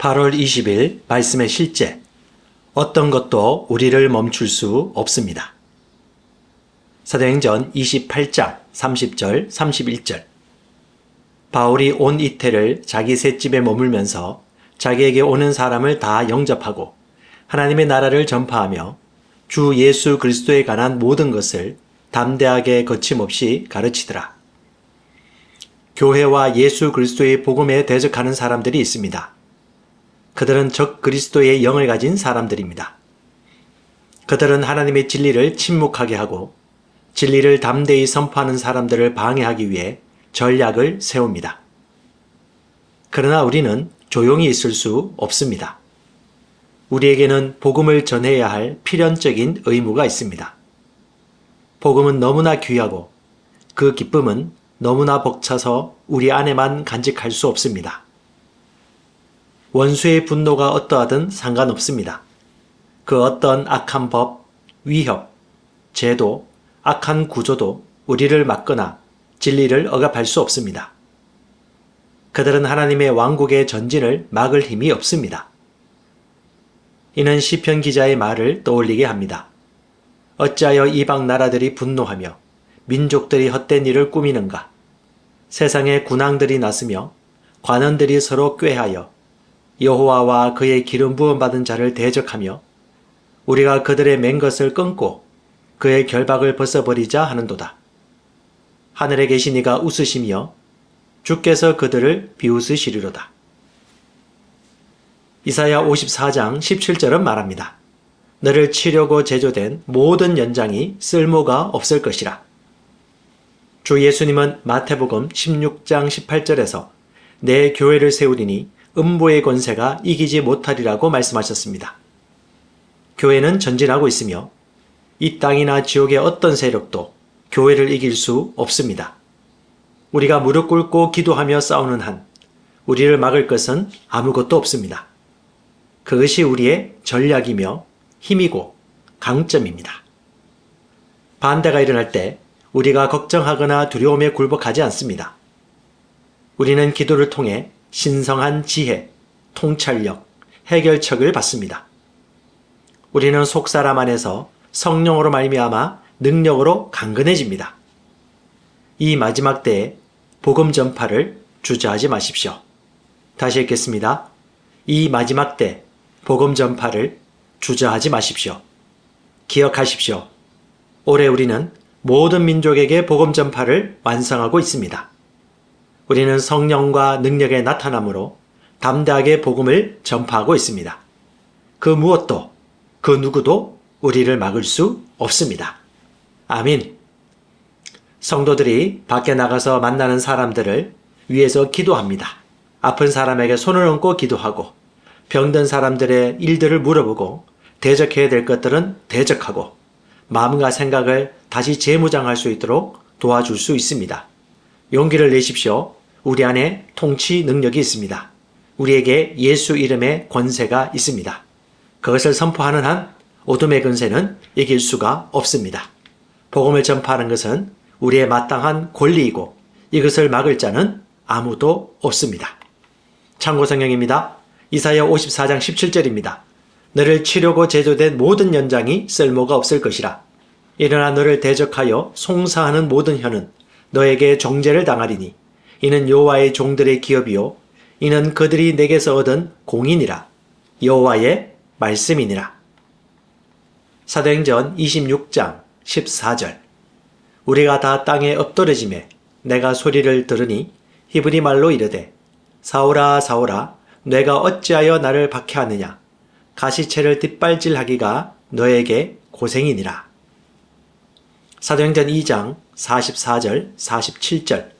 8월 20일 말씀의 실제. 어떤 것도 우리를 멈출 수 없습니다. 사도행전 28장 30절 31절. 바울이 온 이태를 자기 셋집에 머물면서 자기에게 오는 사람을 다 영접하고 하나님의 나라를 전파하며 주 예수 그리스도에 관한 모든 것을 담대하게 거침없이 가르치더라. 교회와 예수 그리스도의 복음에 대적하는 사람들이 있습니다. 그들은 적 그리스도의 영을 가진 사람들입니다. 그들은 하나님의 진리를 침묵하게 하고 진리를 담대히 선포하는 사람들을 방해하기 위해 전략을 세웁니다. 그러나 우리는 조용히 있을 수 없습니다. 우리에게는 복음을 전해야 할 필연적인 의무가 있습니다. 복음은 너무나 귀하고 그 기쁨은 너무나 벅차서 우리 안에만 간직할 수 없습니다. 원수의 분노가 어떠하든 상관없습니다. 그 어떤 악한 법, 위협, 제도, 악한 구조도 우리를 막거나 진리를 억압할 수 없습니다. 그들은 하나님의 왕국의 전진을 막을 힘이 없습니다. 이는 시편 기자의 말을 떠올리게 합니다. 어찌하여 이방 나라들이 분노하며 민족들이 헛된 일을 꾸미는가? 세상에 군왕들이 났으며 관원들이 서로 꾀하여 여호와와 그의 기름 부음 받은 자를 대적하며 우리가 그들의 맹 것을 끊고 그의 결박을 벗어버리자 하는도다. 하늘에 계신 이가 웃으시며 주께서 그들을 비웃으시리로다. 이사야 54장 17절은 말합니다. 너를 치려고 제조된 모든 연장이 쓸모가 없을 것이라. 주 예수님은 마태복음 16장 18절에서 내 교회를 세우리니 음보의 권세가 이기지 못하리라고 말씀하셨습니다. 교회는 전진하고 있으며 이 땅이나 지옥의 어떤 세력도 교회를 이길 수 없습니다. 우리가 무릎 꿇고 기도하며 싸우는 한 우리를 막을 것은 아무것도 없습니다. 그것이 우리의 전략이며 힘이고 강점입니다. 반대가 일어날 때 우리가 걱정하거나 두려움에 굴복하지 않습니다. 우리는 기도를 통해 신성한 지혜, 통찰력, 해결책을 받습니다. 우리는 속사람 안에서 성령으로 말미암아 능력으로 강건해집니다. 이 마지막 때에 복음 전파를 주저하지 마십시오. 다시 읽겠습니다. 이 마지막 때 복음 전파를 주저하지 마십시오. 기억하십시오. 올해 우리는 모든 민족에게 복음 전파를 완성하고 있습니다. 우리는 성령과 능력의 나타남으로 담대하게 복음을 전파하고 있습니다. 그 무엇도, 그 누구도 우리를 막을 수 없습니다. 아민. 성도들이 밖에 나가서 만나는 사람들을 위해서 기도합니다. 아픈 사람에게 손을 얹고 기도하고 병든 사람들의 일들을 물어보고 대적해야 될 것들은 대적하고 마음과 생각을 다시 재무장할 수 있도록 도와줄 수 있습니다. 용기를 내십시오. 우리 안에 통치 능력이 있습니다. 우리에게 예수 이름의 권세가 있습니다. 그것을 선포하는 한 어둠의 근세는 이길 수가 없습니다. 복음을 전파하는 것은 우리의 마땅한 권리이고 이것을 막을 자는 아무도 없습니다. 참고 성경입니다. 이사야 54장 17절입니다. 너를 치려고 제조된 모든 연장이 쓸모가 없을 것이라. 일어나 너를 대적하여 송사하는 모든 혀는 너에게 정죄를 당하리니 이는 여호와의 종들의 기업이요. 이는 그들이 내게서 얻은 공인이라. 여호와의 말씀이니라. 사도행전 26장 14절. 우리가 다 땅에 엎드러짐에 내가 소리를 들으니 히브리 말로 이르되 사오라 사오라 내가 어찌하여 나를 박해하느냐? 가시채를 뒷발질하기가 너에게 고생이니라. 사도행전 2장 44절 47절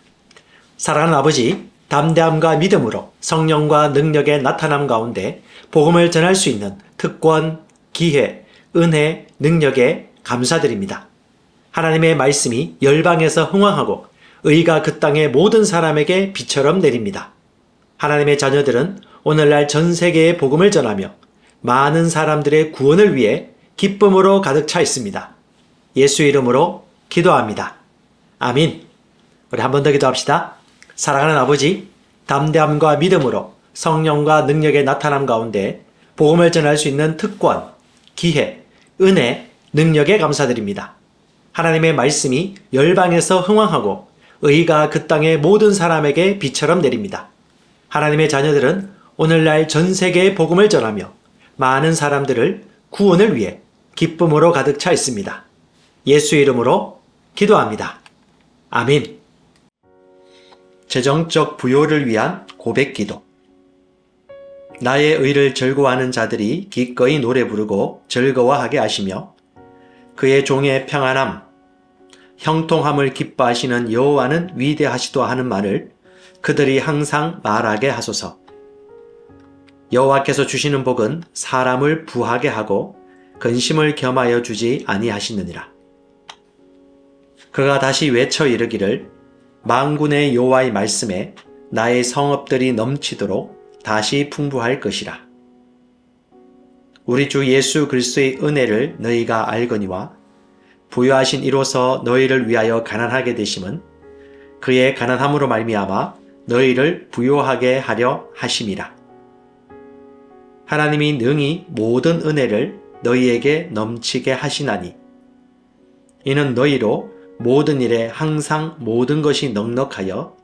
사랑하는 아버지, 담대함과 믿음으로 성령과 능력의 나타남 가운데 복음을 전할 수 있는 특권, 기회, 은혜, 능력에 감사드립니다. 하나님의 말씀이 열방에서 흥왕하고 의가 그 땅의 모든 사람에게 비처럼 내립니다. 하나님의 자녀들은 오늘날 전 세계에 복음을 전하며 많은 사람들의 구원을 위해 기쁨으로 가득 차 있습니다. 예수 이름으로 기도합니다. 아민. 우리 한 번 더 기도합시다. 사랑하는 아버지, 담대함과 믿음으로 성령과 능력의 나타남 가운데 복음을 전할 수 있는 특권, 기회, 은혜, 능력에 감사드립니다. 하나님의 말씀이 열방에서 흥왕하고 의가 그 땅의 모든 사람에게 비처럼 내립니다. 하나님의 자녀들은 오늘날 전 세계에 복음을 전하며 많은 사람들을 구원을 위해 기쁨으로 가득 차 있습니다. 예수 이름으로 기도합니다. 아민. 재정적 부요를 위한 고백 기도. 나의 의를 즐거워하는 자들이 기꺼이 노래 부르고 즐거워하게 하시며 그의 종의 평안함, 형통함을 기뻐하시는 여호와는 위대하시도 하는 말을 그들이 항상 말하게 하소서. 여호와께서 주시는 복은 사람을 부하게 하고 근심을 겸하여 주지 아니하시느니라. 그가 다시 외쳐 이르기를 망군의 여호와의 말씀에 나의 성읍들이 넘치도록 다시 풍부할 것이라. 우리 주 예수 그리스도의 은혜를 너희가 알거니와 부여하신 이로서 너희를 위하여 가난하게 되심은 그의 가난함으로 말미암아 너희를 부요하게 하려 하심이라. 하나님이 능히 모든 은혜를 너희에게 넘치게 하시나니 이는 너희로 모든 일에 항상 모든 것이 넉넉하여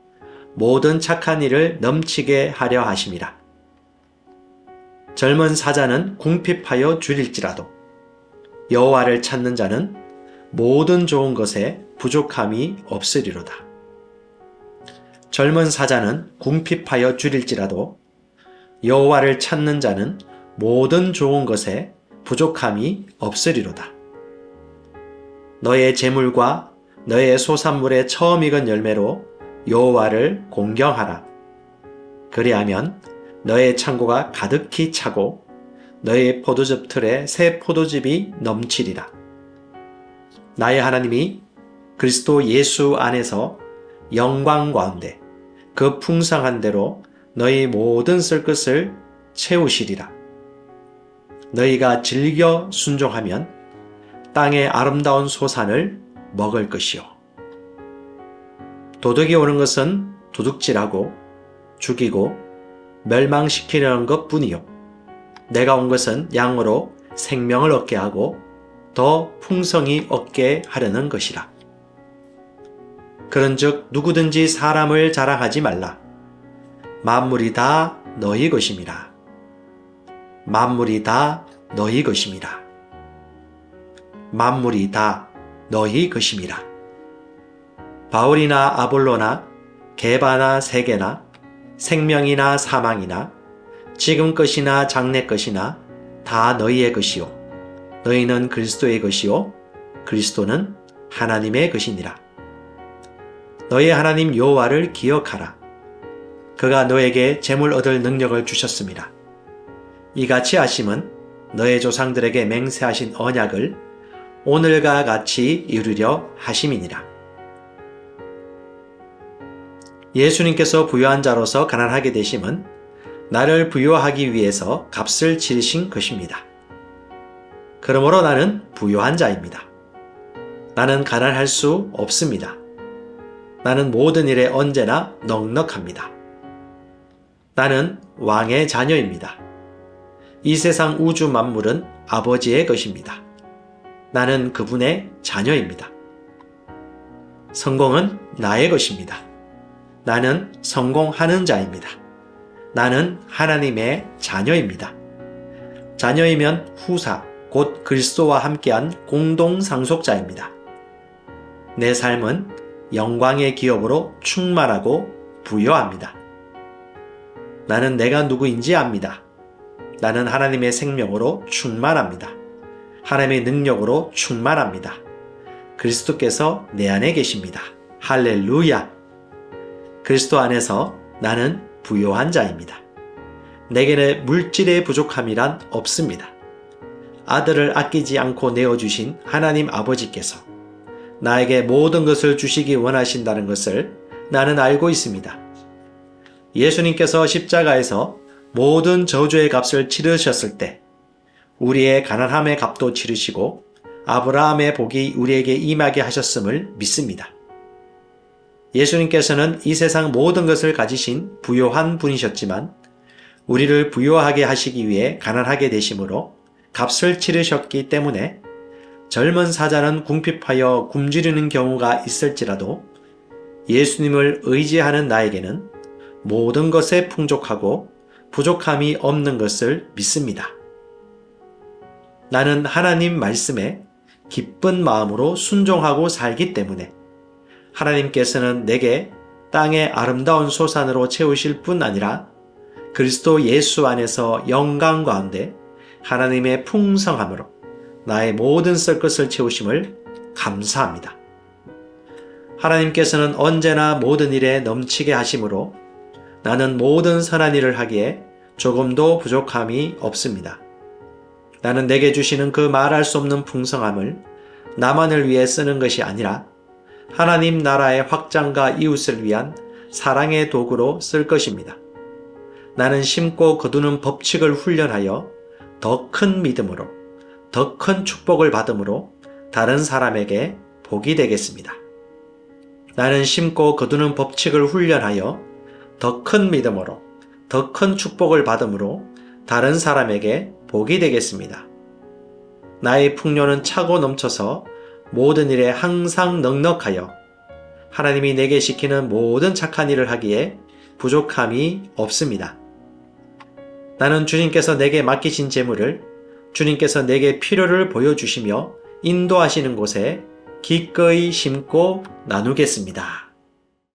모든 착한 일을 넘치게 하려 하심이라. 젊은 사자는 궁핍하여 줄일지라도 여호와를 찾는 자는 모든 좋은 것에 부족함이 없으리로다. 젊은 사자는 궁핍하여 줄일지라도 여호와를 찾는 자는 모든 좋은 것에 부족함이 없으리로다. 너의 재물과 너의 소산물의 처음 익은 열매로 여호와를 공경하라. 그리하면 너의 창고가 가득히 차고 너의 포도즙 틀에 새 포도즙이 넘치리라. 나의 하나님이 그리스도 예수 안에서 영광 가운데 그 풍성한 대로 너희 모든 쓸 것을 채우시리라. 너희가 즐겨 순종하면 땅의 아름다운 소산을 먹을 것이요. 도둑이 오는 것은 도둑질하고 죽이고 멸망시키려는 것 뿐이요. 내가 온 것은 양으로 생명을 얻게 하고 더 풍성히 얻게 하려는 것이라. 그런즉 누구든지 사람을 자랑하지 말라. 만물이 다 너희 것임이라. 만물이 다 너희 것임이라. 만물이 다 너희 것임이라. 바울이나 아볼로나 개바나 세계나 생명이나 사망이나 지금 것이나 장래 것이나 다 너희의 것이요. 너희는 그리스도의 것이요. 그리스도는 하나님의 것이니라. 너희 하나님 여호와를 기억하라. 그가 너에게 재물 얻을 능력을 주셨습니다. 이같이 하심은 너의 조상들에게 맹세하신 언약을 오늘과 같이 이루려 하심이니라. 예수님께서 부유한 자로서 가난하게 되심은 나를 부유하기 위해서 값을 치르신 것입니다. 그러므로 나는 부유한 자입니다. 나는 가난할 수 없습니다. 나는 모든 일에 언제나 넉넉합니다. 나는 왕의 자녀입니다. 이 세상 우주 만물은 아버지의 것입니다. 나는 그분의 자녀입니다. 성공은 나의 것입니다. 나는 성공하는 자입니다. 나는 하나님의 자녀입니다. 자녀이면 후사, 곧 그리스도와 함께한 공동 상속자입니다. 내 삶은 영광의 기업으로 충만하고 부여합니다. 나는 내가 누구인지 압니다. 나는 하나님의 생명으로 충만합니다. 하나님의 능력으로 충만합니다. 그리스도께서 내 안에 계십니다. 할렐루야! 그리스도 안에서 나는 부요한 자입니다. 내게는 물질의 부족함이란 없습니다. 아들을 아끼지 않고 내어주신 하나님 아버지께서 나에게 모든 것을 주시기 원하신다는 것을 나는 알고 있습니다. 예수님께서 십자가에서 모든 저주의 값을 치르셨을 때 우리의 가난함의 값도 치르시고 아브라함의 복이 우리에게 임하게 하셨음을 믿습니다. 예수님께서는 이 세상 모든 것을 가지신 부요한 분이셨지만 우리를 부요하게 하시기 위해 가난하게 되심으로 값을 치르셨기 때문에 젊은 사자는 궁핍하여 굶주리는 경우가 있을지라도 예수님을 의지하는 나에게는 모든 것에 풍족하고 부족함이 없는 것을 믿습니다. 나는 하나님 말씀에 기쁜 마음으로 순종하고 살기 때문에 하나님께서는 내게 땅의 아름다운 소산으로 채우실 뿐 아니라 그리스도 예수 안에서 영광 가운데 하나님의 풍성함으로 나의 모든 쓸 것을 채우심을 감사합니다. 하나님께서는 언제나 모든 일에 넘치게 하심으로 나는 모든 선한 일을 하기에 조금도 부족함이 없습니다. 나는 내게 주시는 그 말할 수 없는 풍성함을 나만을 위해 쓰는 것이 아니라 하나님 나라의 확장과 이웃을 위한 사랑의 도구로 쓸 것입니다. 나는 심고 거두는 법칙을 훈련하여 더 큰 믿음으로, 더 큰 축복을 받음으로 다른 사람에게 복이 되겠습니다. 나는 심고 거두는 법칙을 훈련하여 더 큰 믿음으로, 더 큰 축복을 받음으로 다른 사람에게 복이 되겠습니다. 나의 풍요는 차고 넘쳐서 모든 일에 항상 넉넉하여 하나님이 내게 시키는 모든 착한 일을 하기에 부족함이 없습니다. 나는 주님께서 내게 맡기신 재물을 주님께서 내게 필요를 보여주시며 인도하시는 곳에 기꺼이 심고 나누겠습니다.